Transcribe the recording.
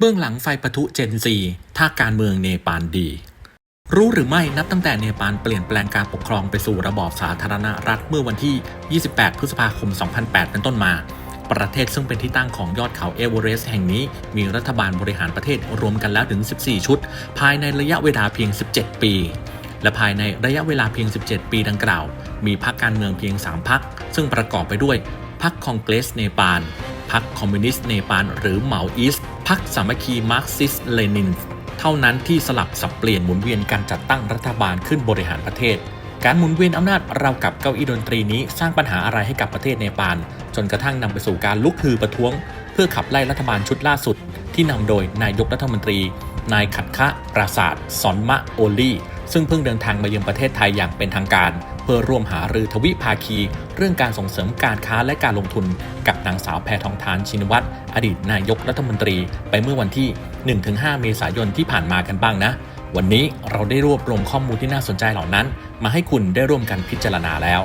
เบื้องหลังไฟปะทุเจนซีท่าการเมืองเนปาลดี รู้หรือไม่นับตั้งแต่เนปาลเปลี่ยนแปลงการปกครองไปสู่ระบอบสาธารณรัฐเมื่อวันที่ 28 พฤษภาคม 2008 เป็นต้นมา ประเทศซึ่งเป็นที่ตั้งของยอดเขาเอเวอเรสต์แห่งนี้ มีรัฐบาลบริหารประเทศรวมกันแล้วถึง 14 ชุด ภายในระยะเวลาเพียง 17 ปี และภายในระยะเวลาเพียง 17 ปีดังกล่าว มีพรรคการเมืองเพียง 3พรรคซึ่งประกอบไปด้วยพรรคคองเกรสเนปาลพรรคคอมมิวนิสต์เนปาลหรือเหมาอีสต์ พรรคสามัคคีมาร์กซิสเลนิน เท่านั้นที่สลับสับเปลี่ยนหมุนเวียนการจัดตั้งรัฐบาลขึ้นบริหารประเทศ การหมุนเวียนอำนาจเราวกับเก้าอี้ดนตรีนี้สร้างปัญหาอะไรให้กับประเทศเนปาลจนกระทั่งนำไปสู่การลุกฮือประท้วง เพื่อขับไล่รัฐบาลชุดล่าสุด ที่นำโดยนายกรัฐมนตรี นายขัดคะปราศาสตร์สอนมะโอลี่ ซึ่งเพิ่งเดินทางมาเยือนประเทศไทยอย่างเป็นทางการ เพื่อร่วมหารือทวิภาคี เรื่องการส่งเสริมการค้าและการลงทุน กับนางสาวแพทองทานชินวัตรอดีตนายกรัฐมนตรี ไปเมื่อวันที่ 1-5 เมษายนที่ผ่านมากันบ้างนะ วันนี้เราได้รวบรวมข้อมูลที่น่าสนใจเหล่านั้น มาให้คุณได้ร่วมกันพิจารณาแล้ว